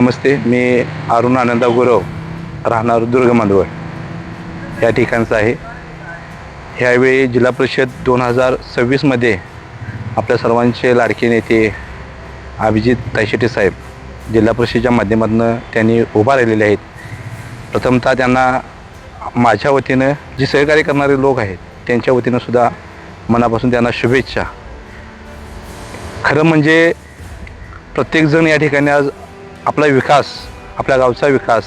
नमस्ते मी अरुण आनंदा गुरव राहणार दुर्ग मांदवड या ठिकाणचं आहे. ह्यावेळी जिल्हा परिषद दोन हजार सव्वीसमध्ये आपल्या सर्वांचे लाडके नेते अभिजित तायशेटे साहेब जिल्हा परिषदेच्या माध्यमातून त्यांनी उभा राहिलेले आहेत. प्रथमतः त्यांना माझ्या वतीनं जे सहकार्य करणारे लोक आहेत त्यांच्या वतीनं सुद्धा मनापासून त्यांना शुभेच्छा. खरं म्हणजे प्रत्येकजण या ठिकाणी आज आपला विकास आपल्या गावचा विकास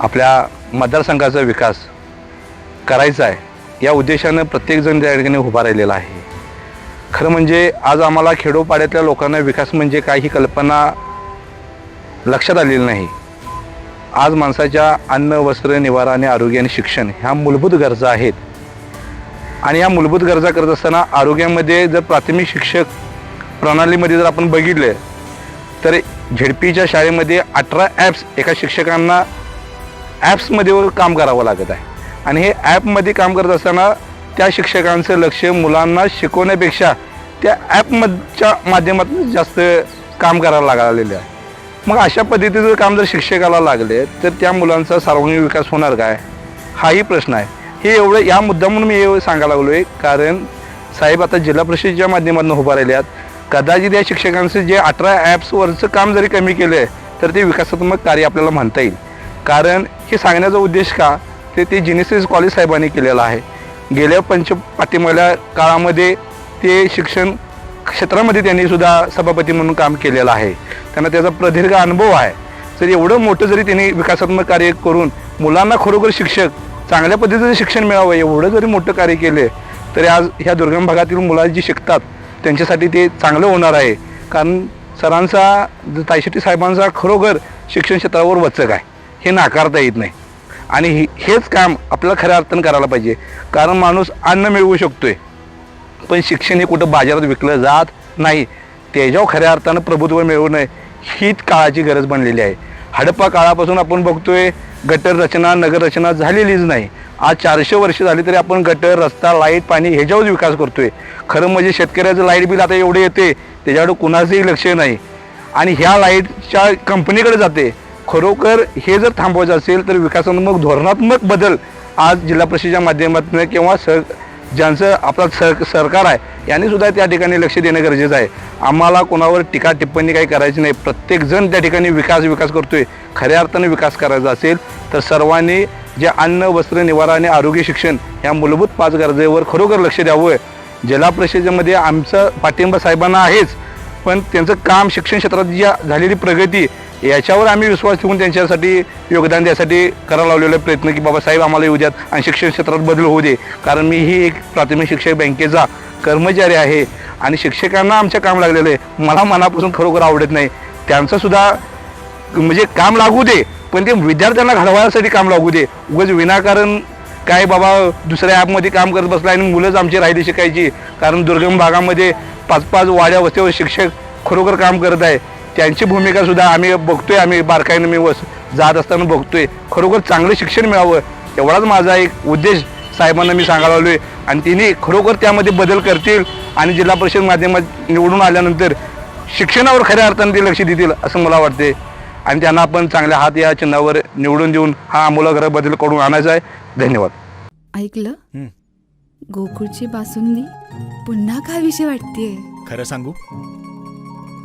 आपल्या मतदारसंघाचा विकास करायचा आहे या उद्देशानं प्रत्येकजण त्या ठिकाणी उभा राहिलेला आहे. खरं म्हणजे आज आम्हाला खेडोपाड्यातल्या लोकांना विकास म्हणजे काय ही कल्पना लक्षात आलेली नाही. आज माणसाच्या अन्न वस्त्र निवारा आणि आरोग्य आणि शिक्षण ह्या मूलभूत गरजा आहेत. आणि या मूलभूत गरजा करत असताना आरोग्यामध्ये जर प्राथमिक शिक्षक प्रणालीमध्ये जर आपण बघितलं तर झेडपीच्या शाळेमध्ये अठरा ॲप्स एका शिक्षकांना ॲप्समध्ये काम करावं लागत आहे. आणि हे ॲपमध्ये काम करत असताना त्या शिक्षकांचं लक्ष मुलांना शिकवण्यापेक्षा त्या ॲपमधच्या माध्यमातून जास्त काम करायला लागलेलं आहे. मग अशा पद्धतीचं काम जर शिक्षकाला लागले तर त्या मुलांचा सार्वजनिक विकास होणार काय? हाही प्रश्न आहे. हे एवढं या मुद्दा म्हणून मी हे सांगायला लागलो आहे कारण साहेब आता जिल्हा परिषदेच्या माध्यमातून उभा राहिल्या आहेत कदाचित या शिक्षकांचं जे अठरा ॲप्सवरचं काम जरी कमी केलं तर ते विकासात्मक कार्य आपल्याला म्हणता येईल. कारण हे सांगण्याचा उद्देश का? ते ते जिनेसिस कॉलेज साहेबांनी केलेलं आहे. गेल्या पंच पाठिंबाल्या काळामध्ये ते शिक्षण क्षेत्रामध्ये त्यांनी सुद्धा सभापती म्हणून काम केलेलं आहे. त्यांना त्याचा प्रदीर्घ अनुभव आहे. तर एवढं मोठं जरी त्यांनी विकासात्मक कार्य करून मुलांना खरोखर शिक्षक चांगल्या पद्धतीचं शिक्षण मिळावं एवढं जरी मोठं कार्य केले तरी आज ह्या दुर्गम भागातील मुलं जी शिकतात त्यांच्यासाठी ते चांगलं होणार आहे. कारण सरांचा तायशेट्टी साहेबांचा खरोखर शिक्षण क्षेत्रावर वचक आहे. हे नाकारता येत नाही. आणि हे- हेच काम आपल्याला खऱ्या अर्थानं करायला पाहिजे. कारण माणूस अन्न मिळवू शकतोय. पण शिक्षण हे कुठं बाजारात विकलं जात नाही. त्याच्यावर खऱ्या अर्थानं प्रभुत्व मिळवणं हीच काळाची गरज बनलेली आहे. हडप्पा काळापासून आपण बघतोय गटर रचना नगर रचना झालेलीच नाही. आज चारशे वर्ष झाली तरी आपण गटर रस्ता लाइट पाणी ह्याच्यावर विकास करतोय. खरं म्हणजे शेतकऱ्याचं लाइट बिल आता एवढे येते त्याच्याकडे कुणाचंही लक्ष नाही. आणि ह्या लाईटच्या कंपनीकडे जाते. खरोखर हे जर थांबवायचं असेल तर विकासात्मक धोरणात्मक बदल आज जिल्हा परिषदेच्या माध्यमातून किंवा सह ज्यांचं आपलं सर सरकार आहे यांनी सुद्धा त्या ठिकाणी लक्ष देणं गरजेचं आहे. आम्हाला कोणावर टीका टिप्पणी काही करायची नाही. प्रत्येकजण त्या ठिकाणी विकास विकास करतोय. खऱ्या अर्थानं विकास करायचा असेल तर सर्वांनी जे अन्न वस्त्र निवारा आणि आरोग्य शिक्षण ह्या मूलभूत पाच गरजेवर खरोखर लक्ष द्यावं. जिल्हा परिषदेमध्ये आमचं पाठिंबा साहेबांना आहेच पण त्यांचं काम शिक्षण क्षेत्रात जी झालेली प्रगती याच्यावर आम्ही विश्वास ठेवून त्यांच्यासाठी योगदान द्यासाठी करायला लावलेला प्रयत्न की बाबा साहेब आम्हाला येऊ द्यात आणि शिक्षण क्षेत्रात बदल होऊ दे. कारण मी ही एक प्राथमिक शिक्षक बँकेचा कर्मचारी आहे आणि शिक्षकांना आमच्या काम लागलेलं आहे. मला मनापासून खरोखर आवडत नाही. त्यांचंसुद्धा म्हणजे काम लागू दे पण ते विद्यार्थ्यांना घडवायसाठी काम लागू दे. उगाच विनाकारण काय बाबा दुसऱ्या ॲपमध्ये काम करत बसला आणि मुलंच आमची राहिली शिकायची. कारण दुर्गम भागामध्ये पाच पाच वाड्या वस्तीवर शिक्षक खरोखर काम करत आहे. त्यांची भूमिका सुद्धा आम्ही बघतोय आम्ही बारकाईनं मी वस जात असताना बघतोय. खरोखर चांगलं शिक्षण मिळावं एवढाच माझा एक उद्देश साहेबांना मी सांगायला आलोय. आणि तिने खरोखर त्यामध्ये बदल करतील आणि जिल्हा परिषद माध्यमात निवडून आल्यानंतर शिक्षणावर खऱ्या अर्थाने ते लक्ष देतील असं मला वाटते आणि त्यांना आपण चांगल्या हात या चिन्हावर निवडून देऊन हा आमूलाग्र बदल करून आणायचा आहे. धन्यवाद. ऐकलं? हं. गोकुळची बासुंदी पुन्हा खावीशी वाटतेय? खरं सांगू?